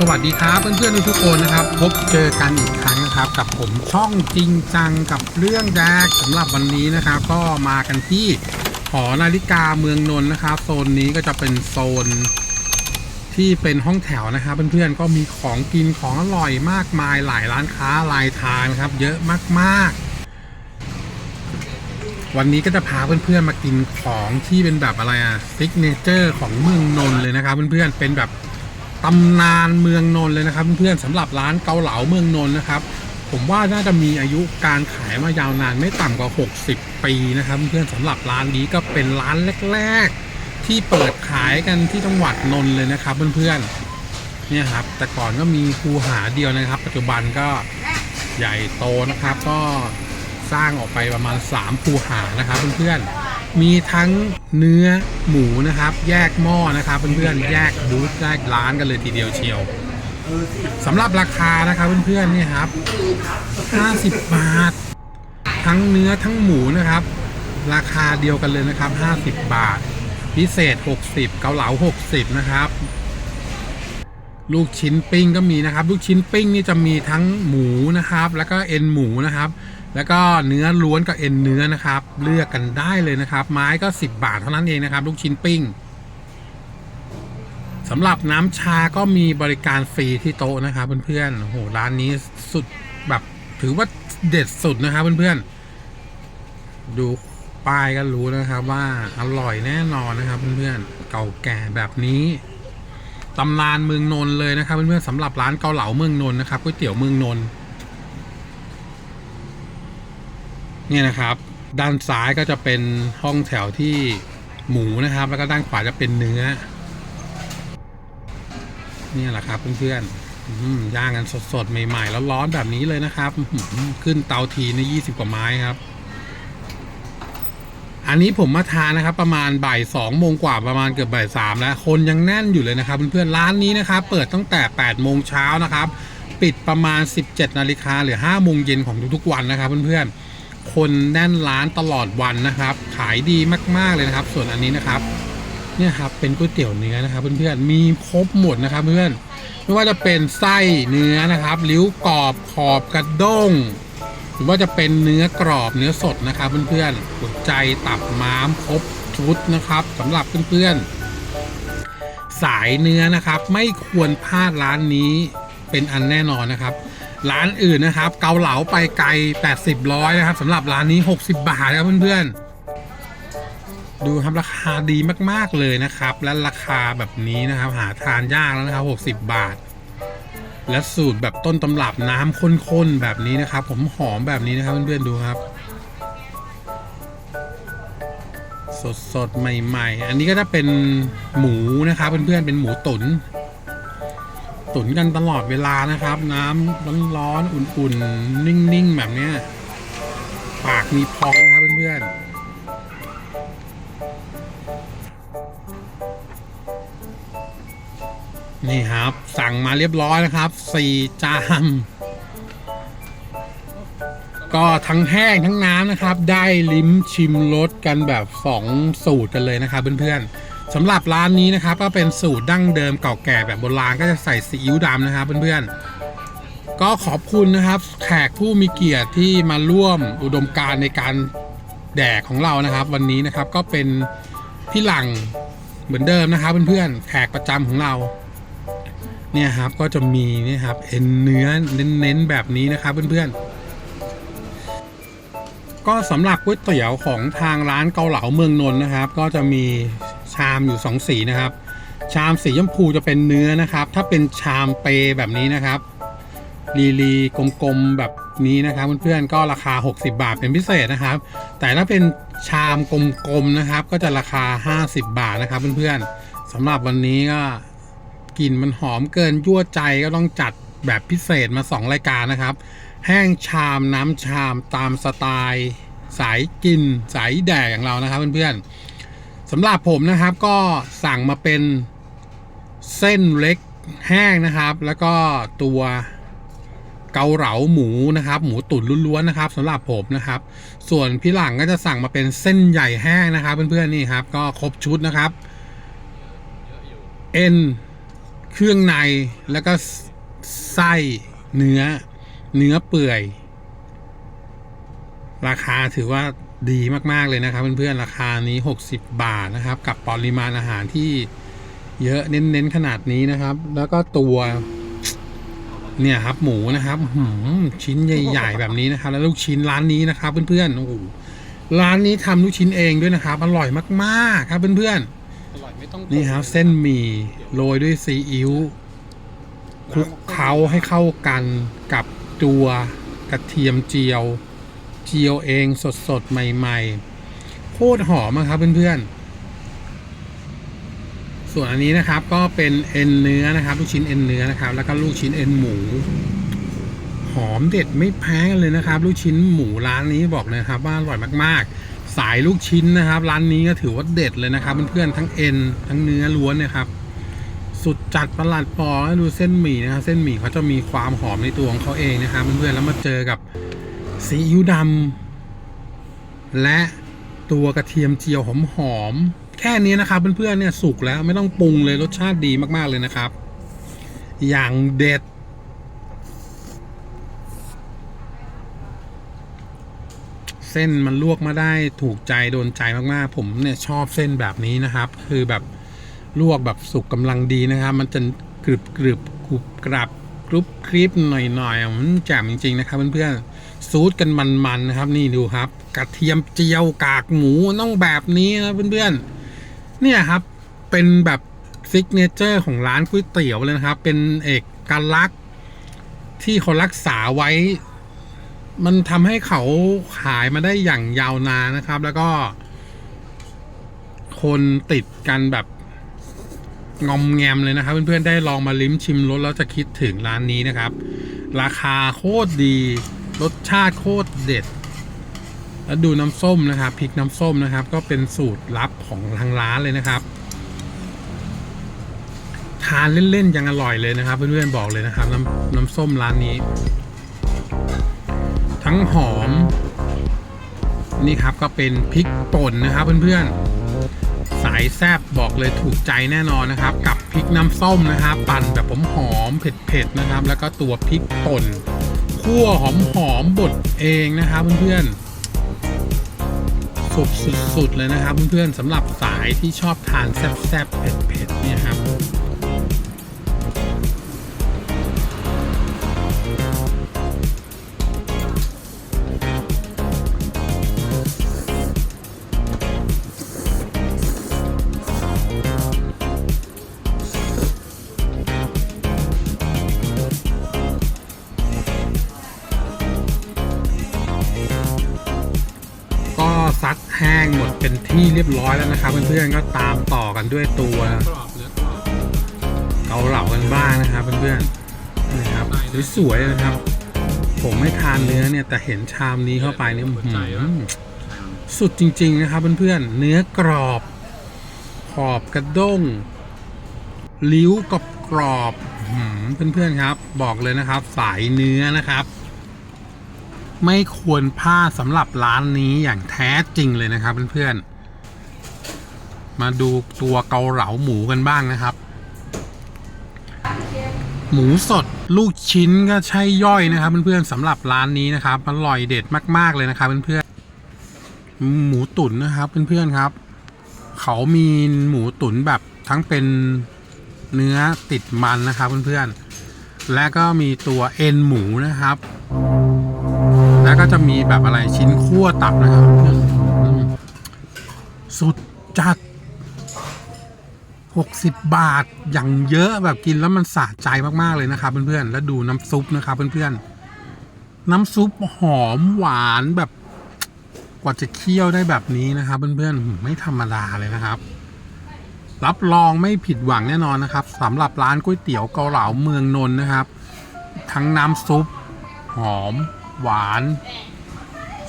สวัสดีครับเพื่อนๆทุกคนนะครับ พบเจอกันอีกครั้งนะครับ กับผมช่องจริงจังกับเรื่องแดกสำหรับวันนี้นะครับ ก็มากันที่หอนาฬิกาเมืองนนท์นะครับโซนนี้ก็จะเป็นโซนที่เป็นห้องแถวนะครับเพื่อนๆก็มีของกินของอร่อยมากมายหลายร้านค้าหลายทางนครับ เยอะมากๆ วันนี้ก็จะพาเพื่อนๆมากินของที่เป็นแบบอะไรอะซิกเนเจอร์ของเมืองนนท์เลยนะครับเพื่อนๆเป็นแบบ ตำนานเมืองนนท์เลยนะครับ เพื่อนๆสำหรับร้านเกาเหลาเมืองนนท์นะครับ ผมว่าน่าจะมีอายุการขายมายาวนานไม่ต่ำกว่า 60 ปีนะครับ เพื่อนๆสำหรับร้านนี้ก็เป็นร้านแรก ๆ ที่เปิดขายกันที่จังหวัดนนท์เลยนะครับ เพื่อนๆเนี่ยครับ แต่ก่อนก็มีคูหาเดียวนะครับ ปัจจุบันก็ใหญ่โตนะครับ ก็สร้างออกไปประมาณ3คูหานะครับ เพื่อนๆ มีทั้งเนื้อหมูนะครับ แยกหม้อนะครับเพื่อนๆแยกบูธแยกร้านกันเลยทีเดียวเชียวสำหรับราคานะครับเพื่อนๆนี่ครับ 50 บาท ทั้งเนื้อทั้งหมูนะครับ ราคาเดียวกันเลยนะครับ 50 บาท พิเศษ 60 เกาเหลา 60 นะครับ ลูกชิ้นปิ้งก็มีนะครับ ลูกชิ้นปิ้งนี่จะมีทั้งหมูนะครับ แล้วก็เอ็นหมูนะครับ แล้วก็เนื้อล้วนกับเอ็นเนื้อนะครับ เลือกกันได้เลยนะครับ ไม้ก็ 10 บาทเท่านั้นเองนะครับ ลูกชิ้นปิ้งสำหรับน้ำชาก็มีบริการฟรีที่โต๊ะนะครับเพื่อนๆโอ้โหร้านนี้สุดแบบถือว่าเด็ดสุดนะครับเพื่อนๆ ดูป้ายก็รู้นะครับว่าอร่อยแน่นอนนะครับเพื่อนๆเก่าแก่แบบนี้ตำนานเมืองนนท์เลยนะครับเพื่อนๆสำหรับร้านเกาเหลาเมืองนนท์นะครับก๋วยเตี๋ยวเมืองนนท์ เนี่ยนะครับ ด้านซ้ายก็จะเป็นห้องแถวที่หมูนะครับ แล้วก็ด้านขวาจะเป็นเนื้อ เนี่ยแหละครับเพื่อนๆอืมย่างกันสดๆใหม่ๆ แล้วร้อนแบบนี้เลยนะครับ ขึ้นเตาทีในยี่สิบกว่าไม้ครับ อันนี้ผมมาทานนะครับ ประมาณบ่ายสองโมงกว่าประมาณเกือบบ่ายสามแล้ว คนยังแน่นอยู่เลยนะครับเพื่อนๆร้านนี้นะครับ เปิดตั้งแต่8ปดโมงเช้านะครับ ปิดประมาณ17นาฬิกาหรือ5โมงเย็นของทุกๆวันนะครับเพื่อนๆ คนแน่นร้านตลอดวันนะครับ ขายดีมากๆเลยนะครับ ส่วนอันนี้นะครับ เนี่ยครับเป็นก๋วยเตี๋ยวเนื้อนะครับ เพื่อนๆมีครบหมดนะครับ เพื่อนไม่ว่าจะเป็นไส้เนื้อนะครับริ้วกรอบขอบกระด้งหรือว่าจะเป็นเนื้อกรอบเนื้อสดนะครับ เพื่อนๆหัวใจตับม้ามครบชุดนะครับสำหรับเพื่อนๆสายเนื้อนะครับ ไม่ควรพลาดร้านนี้เป็นอันแน่นอนนะครับ ร้านอื่นนะครับ เกาเหลาไปไกล 80ร้อยนะครับสำหรับร้านนี้ 60 บาทนะครับเพื่อนๆ ดูครับราคาดีมากๆเลยนะครับ และราคาแบบนี้นะครับ หาทานยากแล้วนะครับ 60 บาท และสูตรแบบต้นตำรับน้ำข้นๆแบบนี้นะครับ ผมหอมแบบนี้นะครับเพื่อนๆดูครับสดๆใหม่ ๆ อันนี้ก็จะเป็นหมูนะครับเพื่อนๆเป็นหมูตุน๋น ตุ๋นกันตลอดเวลานะครับ น้ำร้อนๆอุ่นๆ นิ่งๆ แบบเนี้ยปากมีพองนะครับเพื่อนๆนี่ครับ สั่งมาเรียบร้อยนะครับสี่จานก็ทั้งแห้งทั้งน้ำนะครับ ได้ลิ้มชิมรสกันแบบสองสูตรกันเลยนะครับเพื่อนๆ สำหรับร้านนี้นะครับก็เป็นสูตรดั้งเดิมเก่าแก่แบบโบราณก็จะใส่ซีอิ๊วดำนะครับเพื่อนๆ ก็ขอบคุณนะครับ แขกผู้มีเกียรติที่มาร่วมอุดมการในการแดกของเรานะครับ วันนี้นะครับก็เป็นพี่หลังเหมือนเดิมนะครับเพื่อนๆแขกประจำของเราเนี่ยครับก็จะมีนี่ครับเอ็นเนื้อเน้นๆแบบนี้นะครับเพื่อนๆ ก็สำหรับก๋วยเตี๋ยวของทางร้านเกาเหลาเมืองนนท์นะครับ ก็จะมีชามอยู่สองสีนะครับ ชามสีชมพูจะเป็นเนื้อนะครับ ถ้าเป็นชามเปแบบนี้นะครับลีลีกลมๆแบบนี้นะครับเพื่อนๆก็ราคา 60 บาทเป็นพิเศษนะครับ แต่ถ้าเป็นชามกลมๆนะครับ ก็จะราคา 50 บาทนะครับเพื่อนๆสำหรับวันนี้ก็กลิ่นมันหอมเกินยั่วใจก็ต้องจัดแบบพิเศษมา 2 รายการนะครับ แห้งชามน้ำชามตามสไตล์สายกินสายแดกอย่างเรานะครับเพื่อนๆสำหรับผมนะครับก็สั่งมาเป็นเส้นเล็กแห้งนะครับ แล้วก็ตัวเกาเหลาหมูนะครับ หมูตุ๋นล้วนๆนะครับสำหรับผมนะครับ ส่วนพี่หลังก็จะสั่งมาเป็นเส้นใหญ่แห้งนะครับ เพื่อนๆนี่ครับ ก็ครบชุดนะครับเอ็นเครื่องในแล้วก็ไส้เนื้อ เนื้อเปื่อย ราคาถือว่าดีมากๆเลยนะครับ เพื่อนๆราคานี้ 60 บาทนะครับ กับปริมาณอาหารที่เยอะเน้นๆขนาดนี้นะครับ แล้วก็ตัว เนี่ยครับ หมูนะครับหืมชิ้นใหญ่ๆแบบนี้นะครับ แล้วลูกชิ้นร้านนี้นะครับ เพื่อนๆโอ้โหร้านนี้ทำลูกชิ้นเองด้วยนะครับ อร่อยมากๆ ครับเพื่อนๆอร่อยไม่ต้องนี่ครับ เส้นหมี่โรยด้วยซีอิ๊วคลุกเคล้าให้เข้ากันกับ ตัว กระเทียมเจียว เจียวเองสดๆใหม่ ๆ โคตรหอมอะครับเพื่อนๆ ส่วนอันนี้นะครับก็เป็นเอ็นเนื้อนะครับ ลูกชิ้นเอ็นเนื้อนะครับ แล้วก็ลูกชิ้นเอ็นหมู หอมเด็ดไม่แพ้กันเลยนะครับ ลูกชิ้นหมูร้านนี้บอกเลยนะครับ ว่าอร่อยมากๆ สายลูกชิ้นนะครับ ร้านนี้ก็ถือว่าเด็ดเลยนะครับเพื่อนๆทั้งเอ็นทั้งเนื้อล้วนนะครับ สุดจัดประหลาดปอให้วดูเส้นหมี่นะครับเส้นหมี่เขาจะมีความหอมในตัวของเขาเองนะครับเพื่อนๆแล้วมาเจอกับซีอิ๊วดำและตัวกระเทียมเจียวหอมๆแค่นี้นะครับเพื่อนๆเนี่ยสุกแล้วไม่ต้องปรุงเลยรสชาติดีมากๆเลยนะครับ อย่างเด็ด เส้นมันลวกมาได้ถูกใจโดนใจมากๆ ผมเนี่ยชอบเส้นแบบนี้นะครับ คือแบบ ลวกแบบสุกกำลังดีนะครับ มันจะกรึบกรึบกรุบกรับกรุบคลิปหน่อยๆมันแจ่มจริงๆนะครับเพื่อนๆซูดกันมันๆนะครับ นี่ดูครับ กระเทียมเจียวกากหมูต้องแบบนี้นะเพื่อนๆเนี่ยครับเป็นแบบซิกเนเจอร์ของร้านก๋วยเตี๋ยวเลยนะครับ เป็นเอกลักษณ์ที่เขารักษาไว้ มันทำให้เขาขายมาได้อย่างยาวนานนะครับ แล้วก็ คนติดกันแบบ งอมแงมเลยนะครับเพื่อนๆได้ลองมาลิ้มชิมรสแล้วจะคิดถึงร้านนี้นะครับ ราคาโคตรดีรสชาติโคตรเด็ด แล้วดูน้ำส้มนะครับพริกน้ำส้มนะครับ ก็เป็นสูตรลับของทางร้านเลยนะครับ ทานเล่นๆยังอร่อยเลยนะครับ เพื่อนๆบอกเลยนะครับน้ำน้ำส้มร้านนี้ ทั้งหอม นี่ครับก็เป็นพริกป่นนะครับเพื่อนๆายแซบบอกเลยถูกใจแน่นอนนะครับ กับพริกน้ำส้มนะครับปั่นแบบผมหอมเผ็ดๆนะครับ แล้วก็ตัวพริกป่นคั่วหอมๆบดเองนะครับเพื่อนๆสุดสุดๆเลยนะครับเพื่อนๆสำหรับสายที่ชอบทานแซ่บๆเผ็ดๆเนี่ยครับ เรียบร้อยแล้วนะครับเพื่อนๆก็ตามต่อกันด้วยตัวเกาเหลากันบ้างนะครับเพื่อนๆนี่ครับสวยๆนะครับ ผมไม่ทานเนื้อเนี่ยแต่เห็นชามนี้เข้าไปเนี่ยอื้อหือสุดจริง ๆ นะครับเพื่อนๆเนื้อกรอบขอบกระด้งลิ้วกับกรอบๆอื้อหือเพื่อนๆครับ บอกเลยนะครับ สายเนื้อนะครับ ไม่ควรพลาดสำหรับร้านนี้อย่างแท้จริงเลยนะครับเพื่อนๆ มาดูตัวเกาเหลาหมูกันบ้างนะครับ หมูสดลูกชิ้นก็ใช่ย่อยนะครับ เพื่อนๆสำหรับร้านนี้นะครับอร่อยเด็ดมากๆเลยนะครับเพื่อนๆหมูตุ๋นนะครับเพื่อนๆครับ เขามีหมูตุ๋นแบบทั้งเป็นเนื้อติดมันนะครับเพื่อนๆและก็มีตัวเอ็นหมูนะครับ แล้วก็จะมีแบบอะไรชิ้นคั่วตับนะครับเพื่อนอืมสุดจัด 60 บาทอย่างเยอะแบบกินแล้วมันสะใจมากๆเลยนะครับเพื่อนๆแล้วดูน้ำซุปนะครับเพื่อนๆน้ำซุปหอมหวานแบบกว่าจะเคี่ยวได้แบบนี้นะครับ เพื่อนๆไม่ธรรมดาเลยนะครับ รับรองไม่ผิดหวังแน่นอนนะครับสำหรับร้านก๋วยเตี๋ยวเกาเหลาเมืองนนท์นะครับ ทั้งน้ำซุป หอม หวาน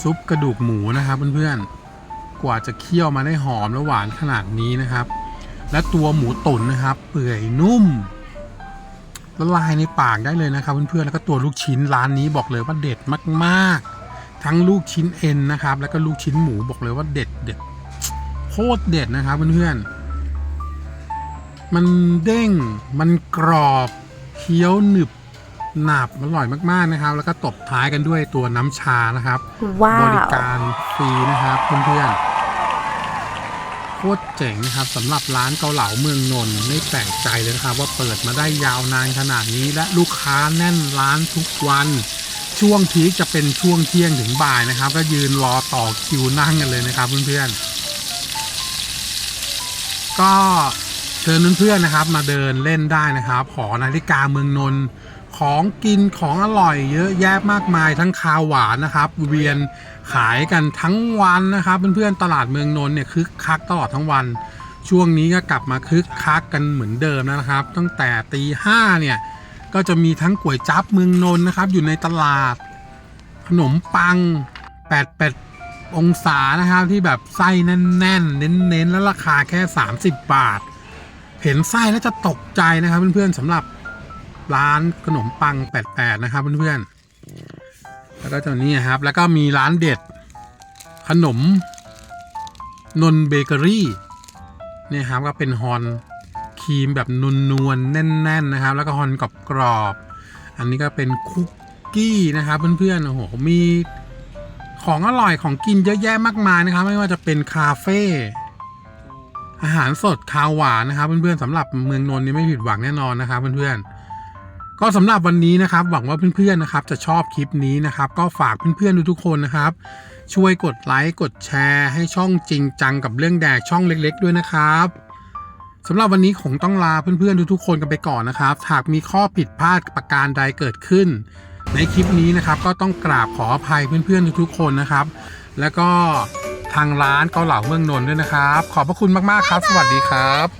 ซุปกระดูกหมูนะครับ เพื่อนๆกว่าจะเคี่ยวมาได้หอมและหวานขนาดนี้นะครับ และตัวหมูตุ๋นนะครับ เปื่อยนุ่มละลายในปากได้เลยนะครับเพื่อนๆแล้วก็ตัวลูกชิ้นร้านนี้บอกเลยว่าเด็ดมากๆ ทั้งลูกชิ้นเอ็นนะครับ แล้วก็ลูกชิ้นหมูบอกเลยว่าเด็ดเด็ดโคตรเด็ดนะครับเพื่อนมันเด้งมันกรอบเคี้ยวหนึบหนาบอร่อยมากๆนะครับ แล้วก็ตบท้ายกันด้วยตัวน้ำชานะครับว้าบริวการฟรีนะครับเพื่อนๆโคตรเจ๋งนะครับสำหรับร้านเกาเหลาเมืองนนท์ไม่แปลกใจเลยนะครับว่าเปิดมาได้ยาวนานขนาดนี้ และลูกค้าแน่นร้านทุกวัน ช่วงพีคจะเป็นช่วงเที่ยงถึงบ่ายนะครับ ก็ยืนรอต่อคิวนั่งกันเลยนะครับเพื่อนๆก็เชิญเพื่อนๆนะครับ มาเดินเล่นได้นะครับหอนาฬิกาเมืองนนท์ ของกินของอร่อยเยอะแยะมากมายทั้งคาวหวานนะครับ เวียนขายกันทั้งวันนะครับ เพื่อนๆตลาดเมืองนนท์เนี่ยคึกคักตลอดทั้งวัน ช่วงนี้ก็กลับมาคึกคักกันเหมือนเดิมนะครับ ตั้งแต่ตีห้าเนี่ยก็จะมีทั้งก๋วยจั๊บเมืองนนท์นะครับ อยู่ในตลาดขนมปัง8ปดแปดองศานะครับ ที่แบบไส้แน่นๆ เน้นๆ แล้วราคาแค่ 30 บาท เห็นไส้แล้วจะตกใจนะครับเพื่อนๆสำหรับ ร้านขนมปัง88นะครับเพื่อนๆแล้วก็ตัวนี้ครับ แล้วก็มีร้านเด็ด ขนม นนเบเกอรี่เนี่ยครับก็เป็นฮอนครีมแบบนวลๆแน่น ๆนะครับ แล้วก็ฮอนกรอบๆอันนี้ก็เป็นคุกกี้นะครับเพื่อนๆโอ้โหมีของอร่อยของกินเยอะแยะมากมายนะครับ ไม่ว่าจะเป็นคาเฟ่อาหารสดคาวหวานนะครับเพื่อนๆสำหรับเมืองนนท์นี่ไม่ผิดหวังแน่นอนนะครับเพื่อนๆ ก็สำหรับวันนี้นะครับ หวังว่าเพื่อนๆนะครับจะชอบคลิปนี้นะครับ ก็ฝากเพื่อนๆทุกๆคนนะครับ ช่วยกดไลค์กดแชร์ ให้ช่องจริงจังกับเรื่องแดกช่องเล็ก ๆ ด้วยนะครับสำหรับวันนี้คงต้องลาเพื่อนๆทุกๆคนกันไปก่อนนะครับ หากมีข้อผิดพลาดประการใดเกิดขึ้น ในคลิปนี้นะครับ ก็ต้องกราบขออภัยเพื่อนๆทุกๆคนนะครับ แล้วก็ทางร้านเกาเหลาเมืองนนท์ด้วยนะครับ ขอบพระคุณมากๆครับ สวัสดีครับ